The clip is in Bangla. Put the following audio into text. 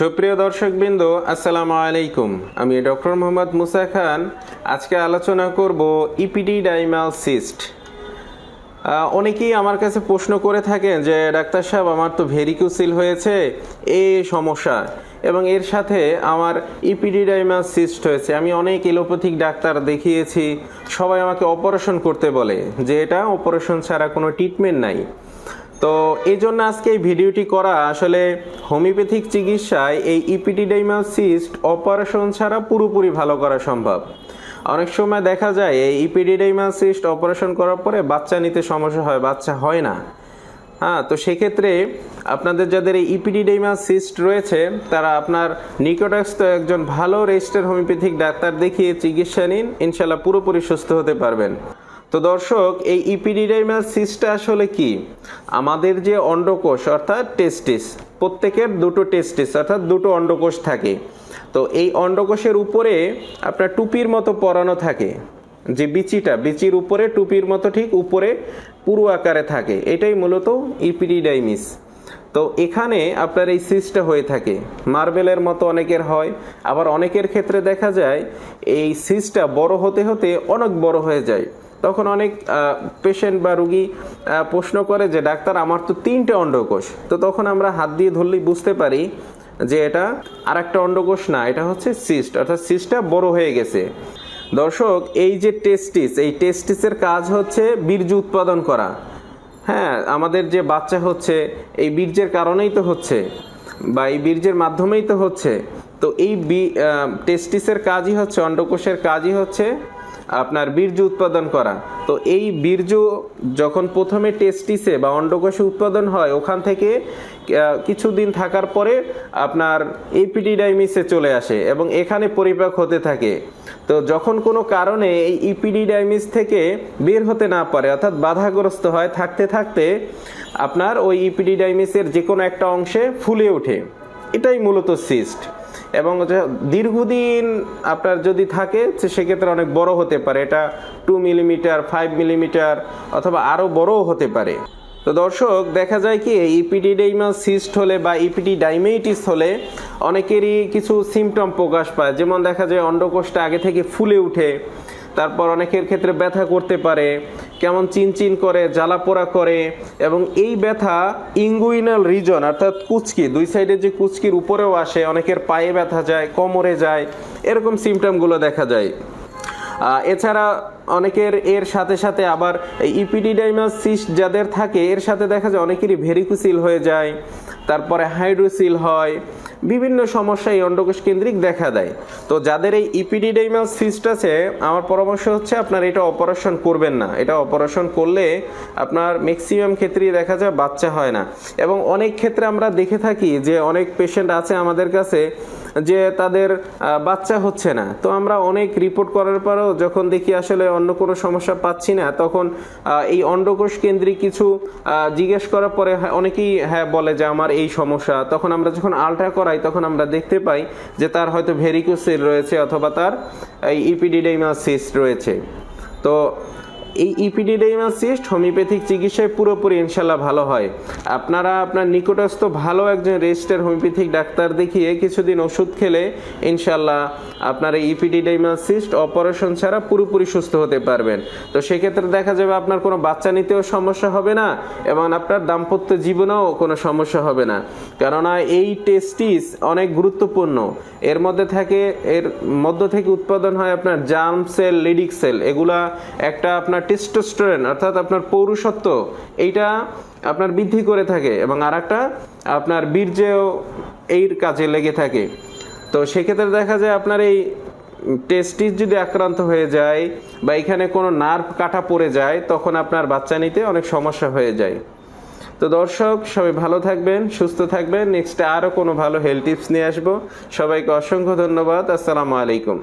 সুপ্রিয় দর্শকবৃন্দ, আসসালামু আলাইকুম। আমি ডক্টর মোহাম্মদ মুসা খান। আজকে আলোচনা করব ইপিডি ডাইমাল সিস্ট। অনেকেই আমার কাছে প্রশ্ন করে থাকেন যে, ডাক্তার সাহেব, আমার তো ভেরিকুসিল হয়েছে এই সমস্যা, এবং এর সাথে আমার ইপিডিডাইমাস সিস্ট হয়েছে। আমি অনেক এলোপ্যাথিক ডাক্তার দেখিয়েছি, সবাই আমাকে অপারেশন করতে বলে যে, এটা অপারেশন ছাড়া কোনো ট্রিটমেন্ট নাই। তো এই জন্য আজকে এই ভিডিওটি করা আসলে হোমিওপ্যাথিক চিকিৎসায় এই ইপিডিডাইমাস সিস্ট অপারেশন ছাড়া পুরোপুরি ভালো করা সম্ভব। অনেক সময় দেখা যায় এই ইপিডিডাইমাস সিস্ট অপারেশন করার পরে বাচ্চা নিতে সমস্যা হয়, বাচ্চা হয় না। হ্যাঁ তো সেক্ষেত্রে আপনাদের যাদের এই ইপিডিডেমাস সিস্ট রয়েছে, তারা আপনার নিকটস্থ একজন ভালো রেজিস্টার হোমিওপ্যাথিক ডাক্তার দেখিয়ে চিকিৎসা নিন ইনশাল্লাহ পুরোপুরি সুস্থ হতে পারবেন। তো দর্শক, এই ইপিডিডাইমাস সিস্টটা আসলে কি? আমাদের যে অন্ডকোষ, অর্থাৎ টেস্টিস প্রত্যেকের দুটো টেস্টিস অর্থাৎ দুটো অন্ডকোষ থাকে। তো এই অন্ডকোষের উপরে আপনার টুপির মতো পরানো থাকে, যে বিচিটা, বিচির উপরে, টুপির মতো ঠিক উপরে পুরু আকারে থাকে। এটাই মূলত ইপিডিডাইমিস। তো এখানে আপনার এই সিসটা হয়ে থাকে। মার্বেলের মতো অনেকের হয়। আবার অনেকের ক্ষেত্রে দেখা যায়, এই সিসটা বড় হতে হতে অনেক বড় হয়ে যায়। তখন অনেক পেশেন্ট বা রুগী প্রশ্ন করে যে, ডাক্তার, আমার তো তিনটে অন্ডকোষ। তো তখন আমরা হাত দিয়ে ধরলেই বুঝতে পারি যে, এটা আর একটা অন্ডকোষ না, এটা হচ্ছে সিস্ট অর্থাৎ সিস্টটা বড় হয়ে গেছে। দর্শক, এই যে টেস্টিস এই টেস্টিসের কাজ হচ্ছে বীর্য উৎপাদন করা। হ্যাঁ আমাদের যে বাচ্চা হচ্ছে, এই বীর্যের কারণেই তো হচ্ছে, বা এই বীর্যের মাধ্যমেই তো হচ্ছে। তো এই বি- টেস্টিসের কাজই হচ্ছে, অন্ডকোষের কাজই হচ্ছে আপনার বীর্য উৎপাদন করা। তো এই বীর্য যখন প্রথমে টেস্টিসে বা অন্ডকোষে উৎপাদন হয়, ওখান থেকে কিছুদিন থাকার পরে আপনার এপিডিডাইমিসে চলে আসে এবং এখানে পরিপাক হতে থাকে। তো যখন কোনো কারণে এই ইপিডিডাইমিস থেকে বের হতে না পারে, অর্থাৎ বাধাগ্রস্ত হয়, থাকতে থাকতে আপনার ওই ইপিডিডাইমিসের যে কোনো একটা অংশে ফুলে ওঠে। এটাই মূলত সিস্ট। এবং দীর্ঘদিন আপনার যদি থাকে সেক্ষেত্রে অনেক বড় হতে পারে। এটা টু মিলিমিটার ফাইভ মিলিমিটার অথবা আরও বড়ও হতে পারে। তো দর্শক, দেখা যায় কি ইপিটি ডাইমাস সিস্ট হলে বা ইপিডি ডাইমেটিস হলে অনেকেরই কিছু সিমটম প্রকাশ পায়। যেমন দেখা যায়, অন্ডকোষটা আগে থেকে ফুলে উঠে তারপর অনেকের ক্ষেত্রে ব্যথা করতে পারে, কেমন চিনচিন করে জ্বালা পোড়া করে, এবং এই ব্যথা ইঙ্গুইনাল রিজন, অর্থাৎ কুচকি, দুই সাইডে যে কুচকির উপরেও আসে, অনেকের পায়ে ব্যথা যায়, কোমরে যায়, এরকম সিমটমগুলো দেখা যায়। এছাড়া অনেকের এর সাথে সাথে আবার ইপিডিডাইমাস সিস্ট যাদের থাকে, এর সাথে দেখা যায় অনেকেরই ভেরিকুসিল হয়ে যায়, তারপরে হাইড্রোসিল হয়, বিভিন্ন সমস্যা এই অন্ডকোষ কেন্দ্রিক দেখা দেয়। তো যাদের এই ইপিডিডাইমাস সিস্ট আছে, আমার পরামর্শ হচ্ছে আপনার এটা অপারেশন করবেন না। এটা অপারেশন করলে আপনার ম্যাক্সিমাম ক্ষেত্রেই দেখা যায় বাচ্চা হয় না। এবং অনেক ক্ষেত্রে আমরা দেখে থাকি যে অনেক পেশেন্ট আছে আমাদের কাছে যে তাদের বাচ্চা হচ্ছে না। তো আমরা অনেক রিপোর্ট করার পরেও যখন দেখি আসলে অন্য কোনো সমস্যা পাচ্ছি না। তখন এই অন্ডকোষ কেন্দ্রিক কিছু জিজ্ঞেস করার পরে হ্যাঁ, অনেকেই হ্যাঁ বলে যে আমার এই সমস্যা। তখন আমরা যখন আলট্রা করাই তখন আমরা দেখতে পাই যে তার হয়তো ভেরিকোসিল রয়েছে অথবা তার এই ইপিডিডাইমাসিস রয়েছে। তো এই ইপিডিডাইমাস সিস্ট হোমিওপ্যাথিক চিকিৎসায় পুরোপুরি ইনশাল্লাহ ভালো হয়। আপনারা আপনার নিকটস্থ ভালো একজন রেজিস্টার হোমিওপ্যাথিক ডাক্তার দেখিয়ে কিছুদিন ওষুধ খেলে ইনশাল্লাহ আপনার এই ইপিডিডাইমাস সিস্ট অপারেশন ছাড়া পুরোপুরি সুস্থ হতে পারবেন। তো সেক্ষেত্রে দেখা যাবে আপনার কোনো বাচ্চা নিতেও সমস্যা হবে না এবং আপনার দাম্পত্য জীবনেও কোনো সমস্যা হবে না। কেননা এই টেস্টিস অনেক গুরুত্বপূর্ণ। এর মধ্যে থাকে, এর মধ্য থেকে উৎপাদন হয় আপনার জার্ম সেল, লিডিক সেল। এগুলা একটা আপনার টেস্টোস্টেরন অর্থাৎ আপনার পৌরুষত্ব, এইটা আপনার বৃদ্ধি করে থাকে এবং আর একটা আপনার বীর্যেও এর কাজে লেগে থাকে। তো সেক্ষেত্রে দেখা যায় আপনার এই টেস্টিস যদি আক্রান্ত হয়ে যায় বা এখানে কোনো নার্ভ কাটা পড়ে যায়, তখন আপনার বাচ্চা নিতে অনেক সমস্যা হয়ে যায়। তো দর্শক, সবাই ভালো থাকবেন, সুস্থ থাকবেন। নেক্সটে আরও কোনো ভালো হেলথ টিপস নিয়ে আসব। সবাইকে অসংখ্য ধন্যবাদ। আসসালামু আলাইকুম।